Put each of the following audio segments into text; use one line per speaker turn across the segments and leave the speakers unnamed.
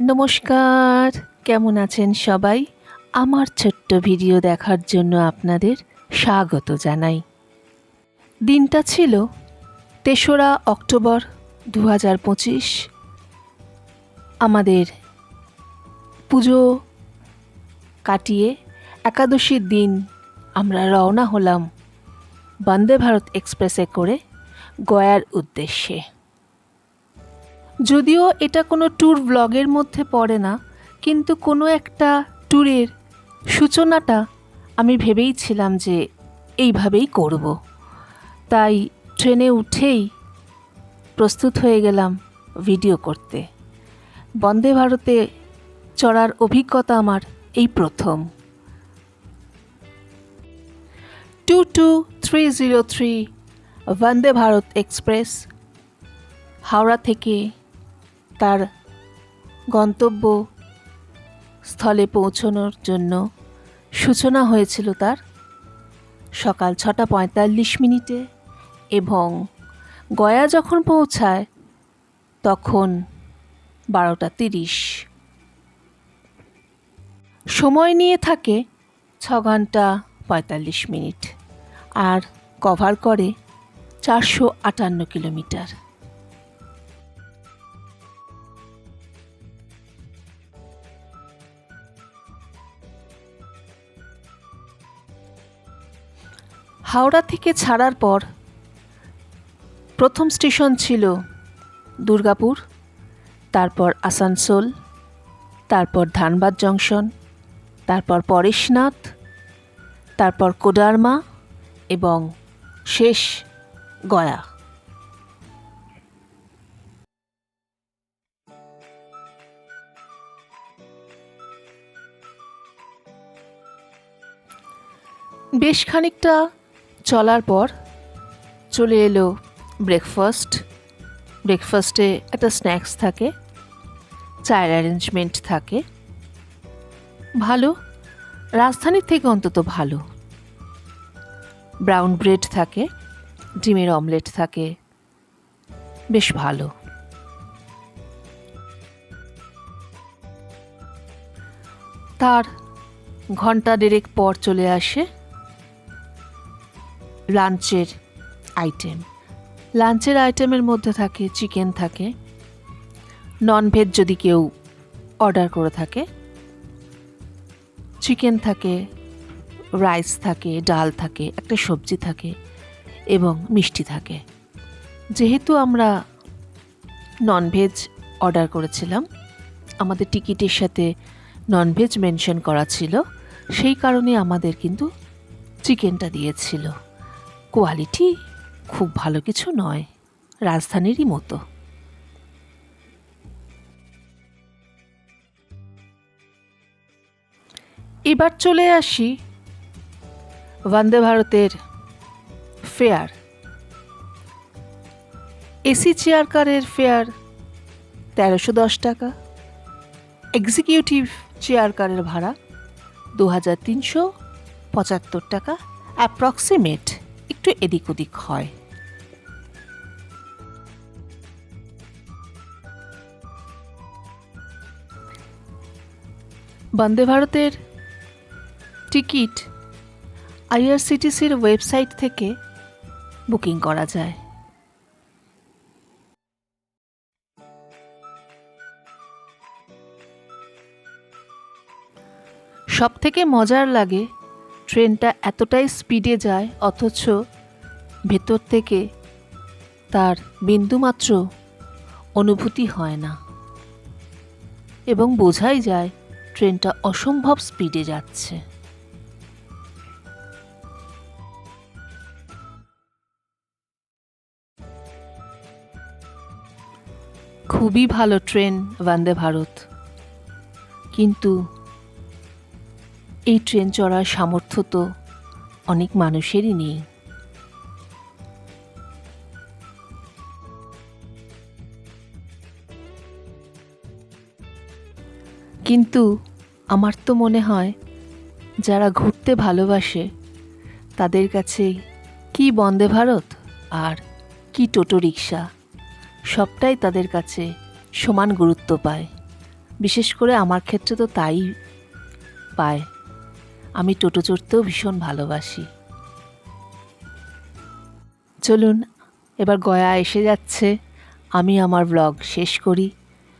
নমস্কার, কেমন আছেন সবাই? আমার ছোট্ট ভিডিও দেখার জন্য আপনাদের স্বাগত জানাই। দিনটা ছিল তেসরা অক্টোবর দু হাজার পঁচিশ। আমাদের পুজো কাটিয়ে একাদশীর দিন আমরা রওনা হলাম বন্দে ভারত এক্সপ্রেসে করে গয়ার উদ্দেশ্যে। যদিও এটা কোনো ট্যুর ব্লগের মধ্যে পড়ে না, কিন্তু কোনো একটা ট্যুরের সূচনাটা আমি ভেবেই ছিলাম যে এইভাবেই করব। তাই ট্রেনে উঠেই প্রস্তুত হয়ে গেলাম ভিডিও করতে। বন্দে ভারতে চড়ার অভিজ্ঞতা আমার এই প্রথম। Two two three zero three Vande Bharat express, Howrah থেকে তার গন্তব্য স্থলে পৌঁছানোর জন্য সূচনা হয়েছিল তার সকাল ছটা পঁয়তাল্লিশ মিনিটে এবং গয়া যখন পৌঁছায় তখন বারোটা তিরিশ। সময় নিয়ে থাকে ছ ঘণ্টা পঁয়তাল্লিশ মিনিট আর কভার করে চারশো আটান্ন কিলোমিটার। হাওড়া থেকে ছাড়ার পর প্রথম স্টেশন ছিল দুর্গাপুর, তারপর আসানসোল, তারপর ধানবাদ জংশন, তারপর পরেশনাথ, তারপর কোডারমা এবং শেষ গয়া। বেশ খানিকটা চলার পর চলে এলো ব্রেকফাস্ট ব্রেকফাস্টে একটা স্ন্যাক্স থাকে, চায়ের অ্যারেঞ্জমেন্ট থাকে। ভালো, রাজধানীর থেকে অন্তত ভালো। ব্রাউন ব্রেড থাকে, ডিমের অমলেট থাকে, বেশ ভালো। তার ঘণ্টা দেড়েক পর চলে আসে। লাঞ্চের আইটেম। লাঞ্চের আইটেমের মধ্যে থাকে, চিকেন থাকে ননভেজ যদি কেউ অর্ডার করে থাকে, চিকেন থাকে রাইস থাকে, ডাল থাকে, একটা সবজি থাকে এবং মিষ্টি থাকে। যেহেতু আমরা ননভেজ অর্ডার করেছিলাম, আমাদের টিকিটের সাথে ননভেজ মেনশন করা ছিল, সেই কারণে আমাদের কিন্তু চিকেনটা দিয়েছিল। কোয়ালিটি খুব ভালো কিছু নয়, রাজধানীরই মতো। এবার চলে আসি বন্দে ভারতের ফেয়ার। এসি চেয়ার কারের ফেয়ার তেরোশো দশ টাকা, এক্সিকিউটিভ চেয়ার কারের ভাড়া দু হাজার তিনশো পঁচাত্তর টাকা, অ্যাপ্রক্সিমেট। একটু এদিক ওদিক হয়। বন্দে ভারতের টিকিট আইআরসিটিসির ওয়েবসাইট থেকে বুকিং করা যায়। সব থেকে মজার লাগে ট্রেনটা এতটাই স্পিডে যায়, অথচ ভেতর থেকে তার বিন্দুমাত্র অনুভূতি হয় না এবং বোঝাই যায় ট্রেনটা অসম্ভব স্পিডে যাচ্ছে। খুবই ভালো ট্রেন, বন্দে ভারত। কিন্তু এই ট্রেন চড়ার সামর্থ্য তো অনেক মানুষেরই নেই। কিন্তু আমার তো মনে হয় যারা ঘুরতে ভালোবাসে তাদের কাছে কি বন্দে ভারত আর কি টোটো রিক্সা সবটাই তাদের কাছে সমান গুরুত্ব পায়। বিশেষ করে আমার ক্ষেত্রে তো তাই পায়। আমি টোটো চড়তেও ভীষণ ভালোবাসি। চলুন, এবার গয়া এসে যাচ্ছে। আমি আমার ব্লগ শেষ করি।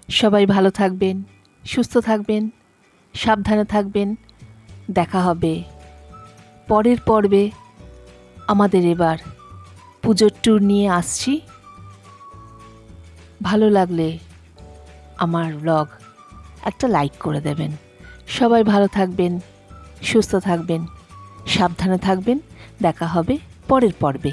সবাই ভালো থাকবেন। সুস্থ থাকবেন, সাবধানে থাকবেন। দেখা হবে পরের পর্বে আমাদের এবার। পুজোর ট্যুর নিয়ে আসছি। ভালো লাগলে আমার ব্লগ একটা লাইক করে দেবেন। সবাই ভালো থাকবেন, সুস্থ থাকবেন, সাবধানে থাকবেন। দেখা হবে পরের পর্বে।